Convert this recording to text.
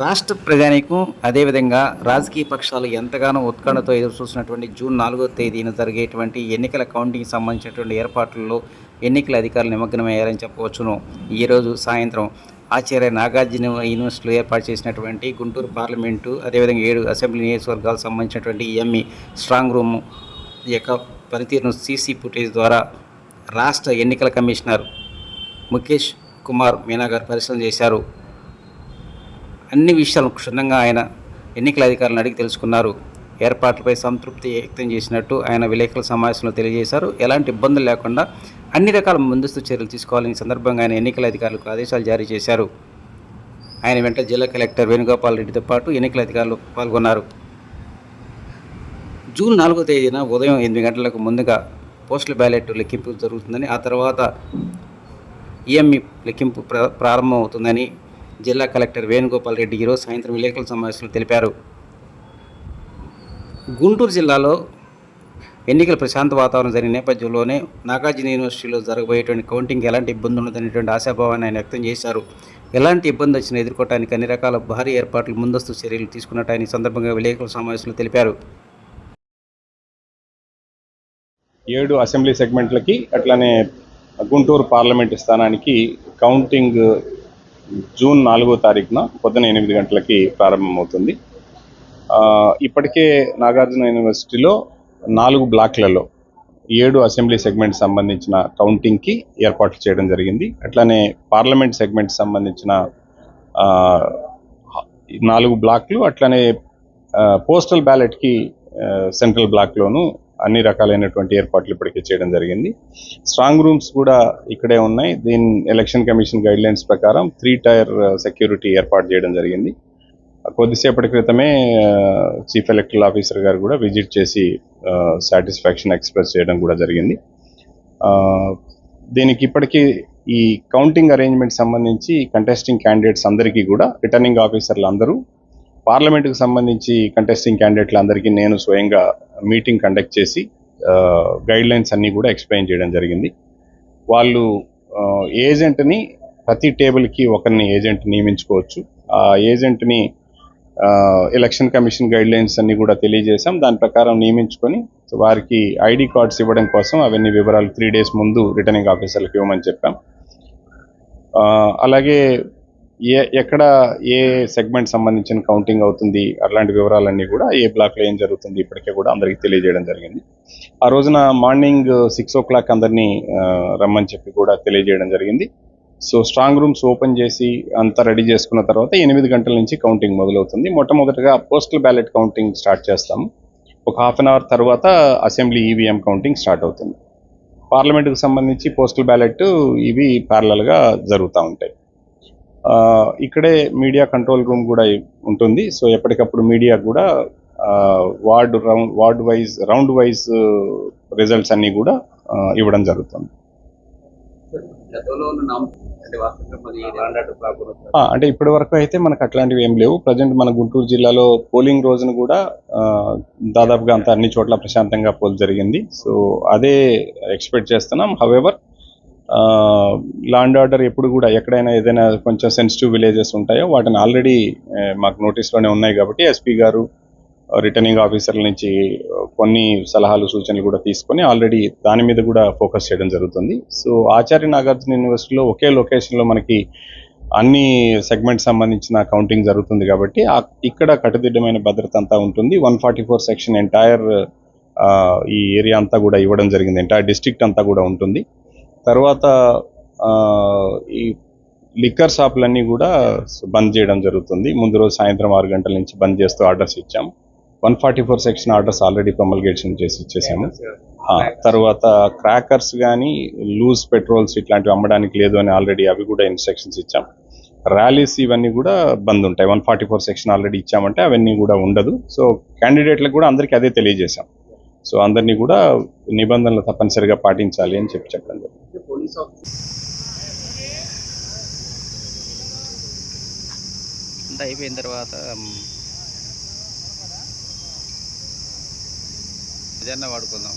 రాష్ట్ర ప్రజానికం అదేవిధంగా రాజకీయ పక్షాలు ఎంతగానో ఉత్కంఠతో ఎదురు చూసినటువంటి జూన్ నాలుగో తేదీన జరిగేటువంటి ఎన్నికల కౌంటింగ్ సంబంధించినటువంటి ఏర్పాట్లలో ఎన్నికల అధికారులు నిమగ్నమయ్యారని చెప్పవచ్చును. ఈరోజు సాయంత్రం ఆచార్య నాగార్జున యూనివర్సిటీలో ఏర్పాటు చేసినటువంటి గుంటూరు పార్లమెంటు అదేవిధంగా ఏడు అసెంబ్లీ నియోజకవర్గాలకు సంబంధించినటువంటి ఎంఈ స్ట్రాంగ్ రూమ్ యొక్క పనితీరును సీసీ ఫుటేజ్ ద్వారా రాష్ట్ర ఎన్నికల కమిషనర్ ముఖేష్ కుమార్ మీనా గారు పరిశీలన చేశారు. అన్ని విషయాలను క్షుణ్ణంగా ఆయన ఎన్నికల అధికారులను అడిగి తెలుసుకున్నారు. ఏర్పాట్లపై సంతృప్తి వ్యక్తం చేసినట్టు ఆయన విలేకరుల సమావేశంలో తెలియజేశారు. ఎలాంటి ఇబ్బందులు లేకుండా అన్ని రకాల ముందస్తు చర్యలు తీసుకోవాలని సందర్భంగా ఆయన ఎన్నికల అధికారులకు ఆదేశాలు జారీ చేశారు. ఆయన వెంట జిల్లా కలెక్టర్ వేణుగోపాల్ రెడ్డితో పాటు ఎన్నికల అధికారులు పాల్గొన్నారు. జూన్ నాలుగో తేదీన ఉదయం ఎనిమిది గంటలకు ముందుగా పోస్టల్ బ్యాలెట్ లెక్కింపు జరుగుతుందని ఆ తర్వాత ఈఎంఈ లెక్కింపు ప్ర ప్రారంభమవుతుందని జిల్లా కలెక్టర్ వేణుగోపాల్ రెడ్డి ఈరోజు సాయంత్రం విలేకరుల సమావేశంలో తెలిపారు. గుంటూరు జిల్లాలో ఎన్నికల ప్రశాంత వాతావరణం జరిగిన నేపథ్యంలోనే నాగార్జున యూనివర్సిటీలో జరగబోయేటువంటి కౌంటింగ్ ఎలాంటి ఇబ్బంది ఉండదనేటువంటి ఆశాభావాన్ని ఆయన వ్యక్తం చేశారు. ఎలాంటి ఇబ్బంది వచ్చినా ఎదుర్కోవడానికి అన్ని రకాల భారీ ఏర్పాట్లు ముందస్తు చర్యలు తీసుకున్నట్టు ఆయన సందర్భంగా విలేకరుల సమావేశంలో తెలిపారు. ఏడు అసెంబ్లీ సెగ్మెంట్లకి అట్లానే గుంటూరు పార్లమెంట్ స్థానానికి కౌంటింగ్ జూన్ నాలుగో తారీఖున పొద్దున ఎనిమిది గంటలకి ప్రారంభమవుతుంది. ఇప్పటికే నాగార్జున యూనివర్సిటీలో నాలుగు బ్లాక్లలో ఏడు అసెంబ్లీ సెగ్మెంట్ సంబంధించిన కౌంటింగ్కి ఏర్పాట్లు చేయడం జరిగింది. అట్లానే పార్లమెంట్ సెగ్మెంట్ సంబంధించిన నాలుగు బ్లాక్లు అట్లానే పోస్టల్ బ్యాలెట్కి సెంట్రల్ బ్లాక్లోను అన్ని రకాలైనటువంటి ఏర్పాట్లు ఇప్పటికే చేయడం జరిగింది. స్ట్రాంగ్ రూమ్స్ కూడా ఇక్కడే ఉన్నాయి. దీని ఎలక్షన్ కమిషన్ గైడ్ లైన్స్ ప్రకారం త్రీ టైర్ సెక్యూరిటీ ఏర్పాటు చేయడం జరిగింది. కొద్దిసేపటి క్రితమే చీఫ్ ఎలక్టరల్ ఆఫీసర్ గారు కూడా విజిట్ చేసి సాటిస్ఫాక్షన్ ఎక్స్ప్రెస్ చేయడం కూడా జరిగింది. దీనికి ఇప్పటికీ ఈ కౌంటింగ్ అరేంజ్మెంట్ సంబంధించి కంటెస్టింగ్ క్యాండిడేట్స్ అందరికీ కూడా రిటర్నింగ్ ఆఫీసర్లు అందరూ పార్లమెంట్కి సంబంధించి కంటెస్టింగ్ క్యాండిడేట్లు అందరికీ నేను స్వయంగా మీటింగ్ కండక్ట్ చేసి గైడ్ లైన్స్ అన్నీ కూడా ఎక్స్ప్లెయిన్ చేయడం జరిగింది. వాళ్ళు ఏజెంట్ని ప్రతి టేబుల్కి ఒకరిని ఏజెంట్ నియమించుకోవచ్చు. ఆ ఏజెంట్ని ఎలక్షన్ కమిషన్ గైడ్ లైన్స్ కూడా తెలియజేశాం. దాని ప్రకారం నియమించుకొని వారికి ఐడి కార్డ్స్ ఇవ్వడం కోసం అవన్నీ వివరాలు త్రీ డేస్ ముందు రిటర్నింగ్ ఆఫీసర్లకు ఇవ్వమని చెప్పాం. అలాగే ఏ ఎక్కడ ఏ సెగ్మెంట్ సంబంధించిన కౌంటింగ్ అవుతుంది అలాంటి వివరాలన్నీ కూడా ఏ బ్లాక్లో ఏం జరుగుతుంది ఇప్పటికే కూడా అందరికీ తెలియజేయడం జరిగింది. ఆ రోజున మార్నింగ్ సిక్స్ ఓ క్లాక్ అందరినీ రమ్మని చెప్పి కూడా తెలియజేయడం జరిగింది. సో స్ట్రాంగ్ రూమ్స్ ఓపెన్ చేసి అంతా రెడీ చేసుకున్న తర్వాత ఎనిమిది గంటల నుంచి కౌంటింగ్ మొదలవుతుంది. మొట్టమొదటిగా పోస్టల్ బ్యాలెట్ కౌంటింగ్ స్టార్ట్ చేస్తాము ఒక హాఫ్ అన్ అవర్ తర్వాత అసెంబ్లీ ఈవీఎం కౌంటింగ్ స్టార్ట్ అవుతుంది. పార్లమెంట్కి సంబంధించి పోస్టల్ బ్యాలెట్ ఇవి ప్యారలల్గా జరుగుతూ ఉంటాయి. ఇక్కడే మీడియా కంట్రోల్ రూమ్ కూడా ఉంటుంది. సో ఎప్పటికప్పుడు మీడియా కూడా ward round ward wise round wise results అన్నీ కూడా ఇవ్వడం జరుగుతుంది. అంటే ఇప్పటి వరకు అయితే మనకు అట్లాంటివి ఏం లేవు. ప్రజెంట్ మన గుంటూరు జిల్లాలో పోలింగ్ రోజున కూడా దాదాపుగా అంత అన్ని చోట్ల ప్రశాంతంగా పోల్ జరిగింది. సో అదే ఎక్స్పెక్ట్ చేస్తున్నాం. హవెవర్ లా అండ్ ఆర్డర్ ఎప్పుడు కూడా ఎక్కడైనా ఏదైనా కొంచెం సెన్సిటివ్ విలేజెస్ ఉంటాయో వాటిని ఆల్రెడీ మాకు నోటీస్లోనే ఉన్నాయి కాబట్టి ఎస్పీ గారు రిటర్నింగ్ ఆఫీసర్ల నుంచి కొన్ని సలహాలు సూచనలు కూడా తీసుకొని ఆల్రెడీ దాని మీద కూడా ఫోకస్ చేయడం జరుగుతుంది. సో ఆచార్య నాగార్జున యూనివర్సిటీలో ఒకే లొకేషన్లో మనకి అన్ని సెగ్మెంట్ సంబంధించిన కౌంటింగ్ జరుగుతుంది కాబట్టి ఇక్కడ కట్టుదిట్టమైన భద్రత అంతా ఉంటుంది. One forty four section entire ఈ ఏరియా అంతా కూడా ఇవ్వడం జరిగింది. ఎంటైర్ డిస్ట్రిక్ట్ అంతా కూడా ఉంటుంది. తర్వాత ఈ లిక్కర్ షాపులన్నీ కూడా బంద్ చేయడం జరుగుతుంది. ముందు రోజు సాయంత్రం ఆరు గంటల నుంచి బంద్ చేస్తూ ఆర్డర్స్ ఇచ్చాం. One forty four section orders already promulgation చేసి ఇచ్చేసాము. తర్వాత క్రాకర్స్ కానీ లూజ్ పెట్రోల్స్ ఇట్లాంటివి అమ్మడానికి లేదు అని ఆల్రెడీ అవి కూడా ఇన్స్ట్రక్షన్స్ ఇచ్చాం. ర్యాలీస్ ఇవన్నీ కూడా బంద్ ఉంటాయి. One forty four section already ఇచ్చామంటే అవన్నీ కూడా ఉండదు. సో క్యాండిడేట్లకు కూడా అందరికీ అదే తెలియజేశాం. సో అందరినీ కూడా నిబంధనలు తప్పనిసరిగా పాటించాలి అని చెప్పి చెప్పడం జరిగింది. పోలీస్ అంతా అయిపోయిన తర్వాత మ్, ఏదన్నా వాడుకుందాం.